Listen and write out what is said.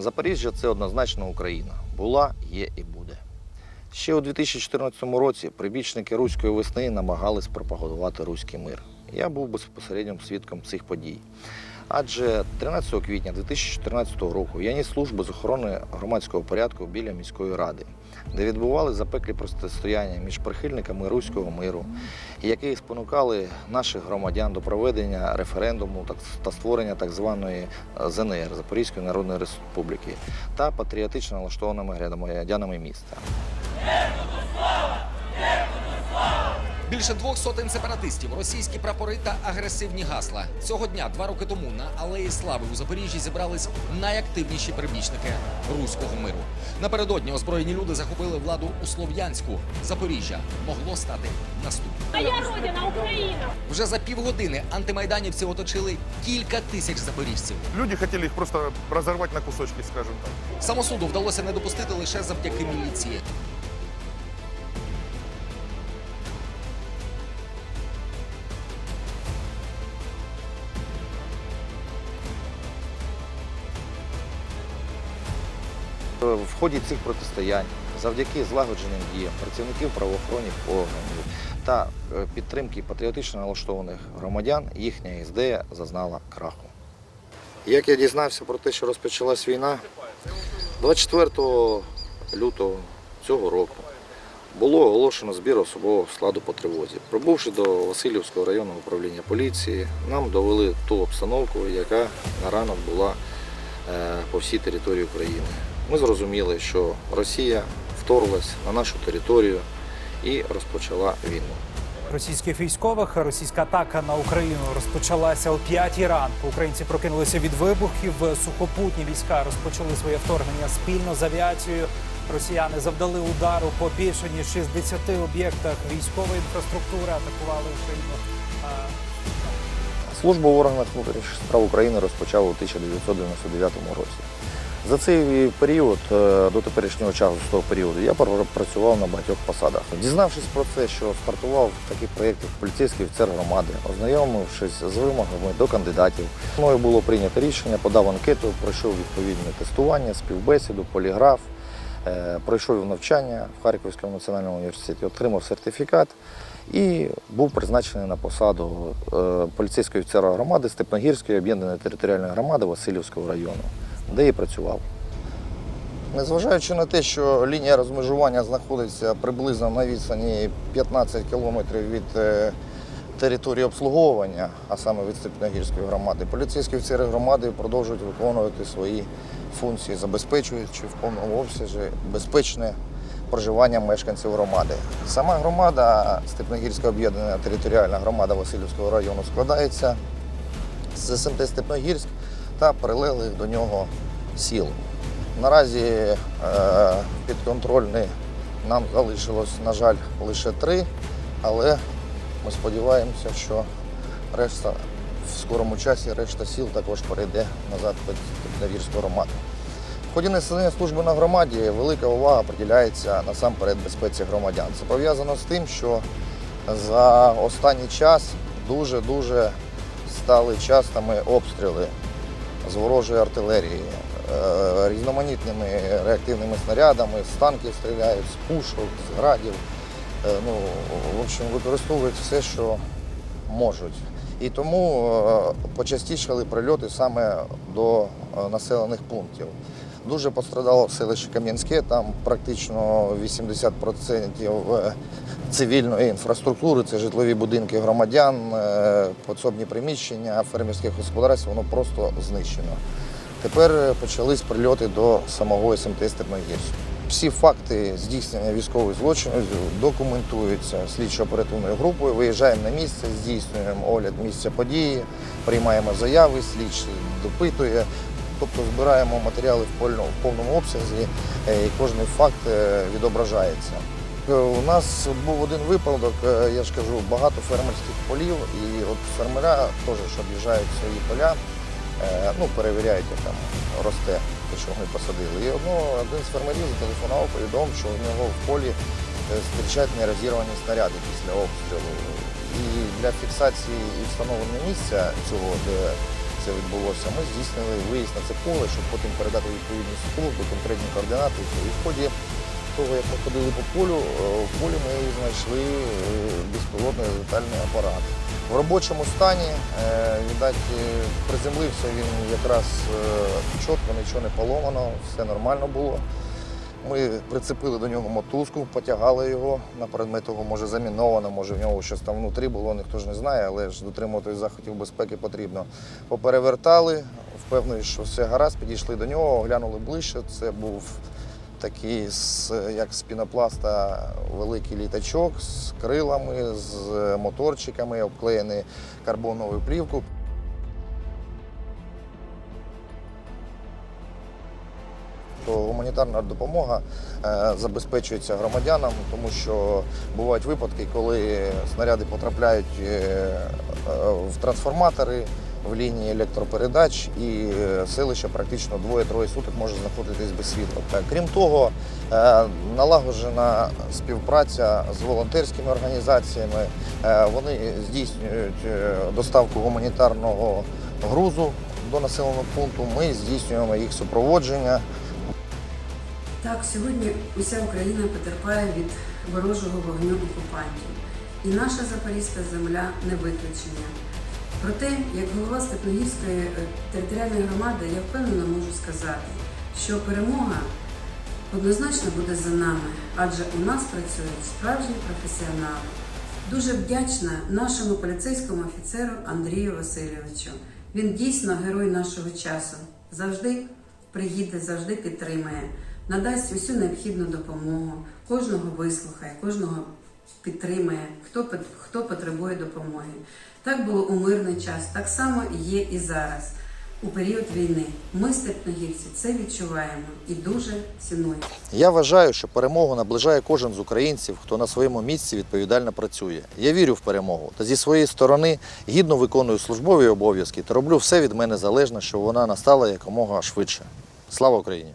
Запоріжжя це однозначно Україна. Була, є і буде. Ще у 2014 році прибічники руської весни намагались пропагувати руський мир. Я був безпосереднім свідком цих подій. Адже 13 квітня 2014 року я ніс службу з охорони громадського порядку біля міської ради, де відбували запеклі протистояння між прихильниками руського миру, які спонукали наших громадян до проведення референдуму та створення так званої е, ЗНР Запорізької Народної Республіки та патріотично налаштованими громадянами міста. Більше двох сотень сепаратистів, російські прапори та агресивні гасла. Цього дня, два роки тому, на Алеї Слави у Запоріжжі зібрались найактивніші прибічники руського миру. Напередодні озброєні люди захопили владу у Слов'янську. Запоріжжя могло стати наступним. Моя родина Україна. Вже за півгодини антимайданівці оточили кілька тисяч запоріжців. Люди хотели их просто разорвать на кусочки, скажем так. Самосуду вдалося не допустити лише завдяки міліції. В ході цих протистоянь, завдяки злагодженим діям працівників правоохоронних органів та е, підтримки патріотично налаштованих громадян, їхня ідея зазнала краху. Як я дізнався про те, що розпочалась війна, 24 лютого цього року було оголошено збір особового складу по тривозі. Прибувши до Васильівського районного управління поліції, нам довели ту обстановку, яка на ранок була е, по всій території України. Ми зрозуміли, що Росія вторглась на нашу територію і розпочала війну. російських військових. Російська атака на Україну розпочалася о 5 ранку. Українці прокинулися від вибухів. Сухопутні війська розпочали своє вторгнення спільно з авіацією. Росіяни завдали удару по більше ніж 60 об'єктах військової інфраструктури. Атакували Україну. Службу в органах внутрішніх справ України розпочав у 1999 році. За цей період, е, до теперішнього часу, з того періоду, я працював на багатьох посадах. Дізнавшись про це, що стартував такий проєкт поліцейський офіцер громади, ознайомившись з вимогами до кандидатів, мною було прийнято рішення, подав анкету, пройшов відповідне тестування, співбесіду, поліграф, е, пройшов навчання в Харківському національному університеті, отримав сертифікат і був призначений на посаду е, поліцейського офіцера громади Степногірської об'єднаної територіальної громади Васильівського району, де і працював. Незважаючи на те, що лінія розмежування знаходиться приблизно на відстані 15 кілометрів від е, території обслуговування, а саме від Степногірської громади, поліцейські офіцери громади продовжують виконувати свої функції, забезпечуючи в повному обсязі безпечне проживання мешканців громади. Сама громада, Степногірська об'єднана територіальна громада Васильівського району, складається з СМТ Степногірськ та прилеглих до нього сіл. Наразі е, підконтрольні нам залишилось, на жаль, лише три, але ми сподіваємося, що решта в скорому часі решта сіл також перейде назад під Степногірську громаду. В ході несення служби на громаді велика увага приділяється насамперед безпеці громадян. Це пов'язано з тим, що за останній час дуже-дуже стали частими обстріли з ворожої артилерії, е, різноманітними реактивними снарядами, з танків стріляють, з пушок, з градів. Е, Ну, в общем, використовують все, що можуть. І тому е, почастішали прильоти саме до населених пунктів. Дуже пострадало селище Кам'янське, там практично 80% е, цивільної інфраструктури, це житлові будинки громадян, е, підсобні приміщення, фермерських господарств, воно просто знищено. Тепер е, почались прильоти до самого СМТ Степногірськ. Всі факти здійснення військових злочинів документуються слідчо-оперативною групою. Виїжджаємо на місце, здійснюємо огляд місця події, приймаємо заяви, слідчий допитує. Тобто збираємо матеріали в повному, обсязі, е, і кожен факт відображається. Е, У нас був один випадок, е, я ж кажу, багато фермерських полів, і от фермера теж об'їжджають свої поля, е, ну, перевіряють, як там росте те, що ми посадили. І одно, один з фермерів зателефонував, повідомив, що в нього в полі зустрічають нерозірвані снаряди після обстрілу. І для фіксації і встановлення місця цього, де це відбулося, ми здійснили виїзд на це поле, щоб потім передати відповідну службу, конкретні координати. І в ході того, як ми ходили по полю, е, в полі ми знайшли е, безпілотний летальний апарат. В робочому стані, е, віддать, приземлився він якраз чітко, нічого не поломано, все нормально було. Ми прицепили до нього мотузку, потягали його на предмет того, може заміновано, може в нього щось там внутрі було, ніхто ж не знає, але ж дотримуватись заходів безпеки потрібно. Поперевертали, впевнені, що все гаразд, підійшли до нього, оглянули ближче. Це був такий, як з пінопласта, великий літачок з крилами, з моторчиками, обклеєний карбоновою плівкою. гуманітарна допомога е, забезпечується громадянам, тому що бувають випадки, коли снаряди потрапляють е, е, в трансформатори, в лінії електропередач, і е, селище практично двоє-троє суток може знаходитись без світла. Крім того, е, налагоджена співпраця з волонтерськими організаціями. Е, Вони здійснюють доставку гуманітарного грузу до населеного пункту. Ми здійснюємо їх супроводження. Так, сьогодні уся Україна потерпає від ворожого вогню окупантів. І наша Запорізька земля не виключення. Проте, як голова Степногірської е, територіальної громади, я впевнено можу сказати, що перемога однозначно буде за нами, адже у нас працюють справжні професіонали. Дуже вдячна нашому поліцейському офіцеру Андрію Васильовичу. Він дійсно герой нашого часу. Завжди приїде, завжди підтримає, надасть усю необхідну допомогу, кожного вислухає, кожного підтримає, хто, хто потребує допомоги. Так було у мирний час, так само є і зараз, у період війни. Ми, степногірці, це відчуваємо і дуже цінуємо. Я вважаю, що перемогу наближає кожен з українців, хто на своєму місці відповідально працює. Я вірю в перемогу та зі своєї сторони гідно виконую службові обов'язки та роблю все від мене залежне, щоб вона настала якомога швидше. Слава Україні!